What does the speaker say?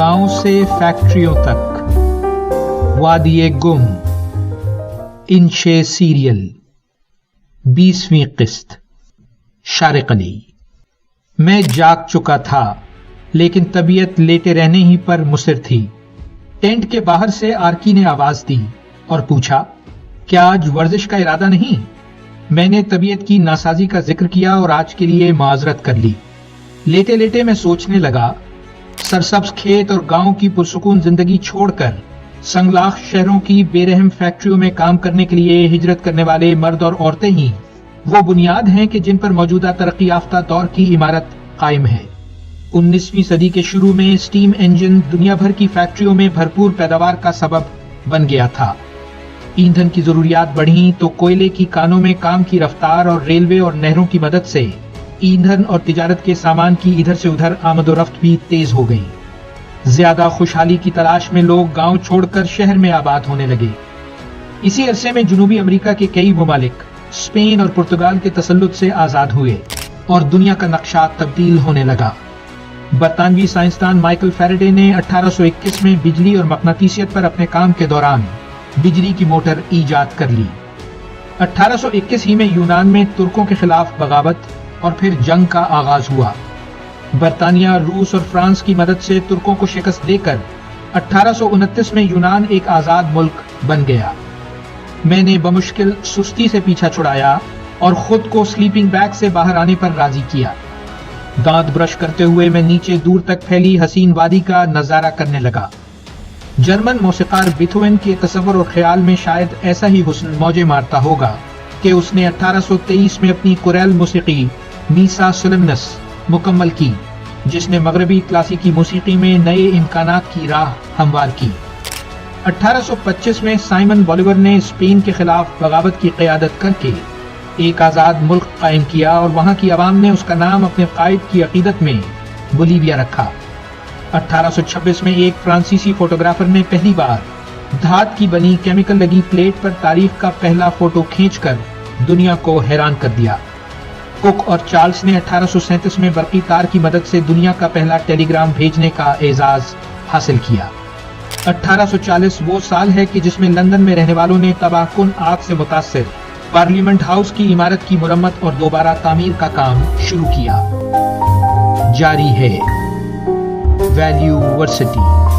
गाँव से फैक्ट्रियों तक। वादिये गुम। इंशे सीरियल। बीसवीं किस्त। शारिक अली। मैं जाग चुका था, लेकिन तबीयत लेटे रहने ही पर मुसर थी। टेंट के बाहर से आरकी ने आवाज़ दी और पूछा, क्या आज वर्जिश का इरादा नहीं? मैंने तबीयत की नासाजी का ज़िक्र किया और आज के लिए माजरत कर ली। लेटे लेटे मैं सोचने लगा सरसब्ज खेत और गाँव की पुरसकून ज़िंदगी छोड़कर संगलाख शहरों की बेरहम फैक्ट्रियों में काम करने के लिए हिजरत करने वाले मर्द और औरतें ही वो बुनियाद हैं कि जिन पर मौजूदा तरक्की याफ्ता दौर की इमारत कायम है। 19वीं सदी के शुरू में स्टीम इंजन दुनिया भर की फैक्ट्रियों में भरपूर पैदावार का सबब बन गया था। ईंधन की जरूरियात बढ़ी तो कोयले की कानों में काम की रफ्तार और रेलवे और नहरों की मदद से ईंधन और तिजारत के सामान की इधर से उधर आमदोरफ्त भी तेज हो गई। ज़्यादा खुशहाली की तलाश में लोग गाँव छोड़कर शहर में आबाद होने लगे। इसी अरसे में जनूबी अमेरिका के कई ममालिक, स्पेन और पुर्तगाल के तसल्लुत से आज़ाद हुए और दुनिया का नक्शा तब्दील होने लगा। बरतानवी साइंसदान माइकल फेरेडे ने 1821 में बिजली और मकनातीसियत पर अपने काम के दौरान बिजली की मोटर ईजाद कर ली। 1821 ही में यूनान में तुर्कों के खिलाफ बगावत और फिर जंग का आगाज़ हुआ। बरतानिया, रूस और फ्रांस की मदद से तुर्कों को शिकस्त देकर 1829 में यूनान एक आज़ाद मुल्क बन गया। मैंने बमुश्किल, सुस्ती से पीछा छुड़ाया और खुद को स्लीपिंग बैग से बाहर आने पर राज़ी किया। दांत ब्रश करते हुए मैं नीचे दूर तक फैली हसीन वादी का नज़ारा करने लगा। जर्मन मौसीकार बिथोवन के तस्वर और ख्याल में शायद ऐसा ही हुस्न मौजे मारता होगा कि उसने 1823 में अपनी कुरैल मौसीकी मीसा सुलमनस मुकम्मल की जिसने मगरबी क्लासिकी मौसीकी में नए इम्कान की राह हमवार की। 1825 में साइमन बॉलीवर ने स्पेन के खिलाफ बगावत की क्यादत करके एक आज़ाद मुल्क कायम किया और वहाँ की आवाम ने उसका नाम अपने कायद की अकीदत में बोलीविया रखा। 1826 में एक फ्रांसीसी फोटोग्राफर ने पहली बार धात की बनी केमिकल लगी प्लेट पर तारीख का पहला फ़ोटो खींचकर दुनिया को हैरान कर दिया। कुक और चार्ल्स ने अठारह सौ सैंतीस में बरकी तार की मदद से दुनिया का पहला टेलीग्राम भेजने का एजाज हासिल किया। 1840 वो साल है कि जिसमें लंदन में रहने वालों ने तबाहकुन आग से मुतासर पार्लियामेंट हाउस की इमारत की मुरम्मत और दोबारा तामीर का काम शुरू किया। जारी है। Value varsity.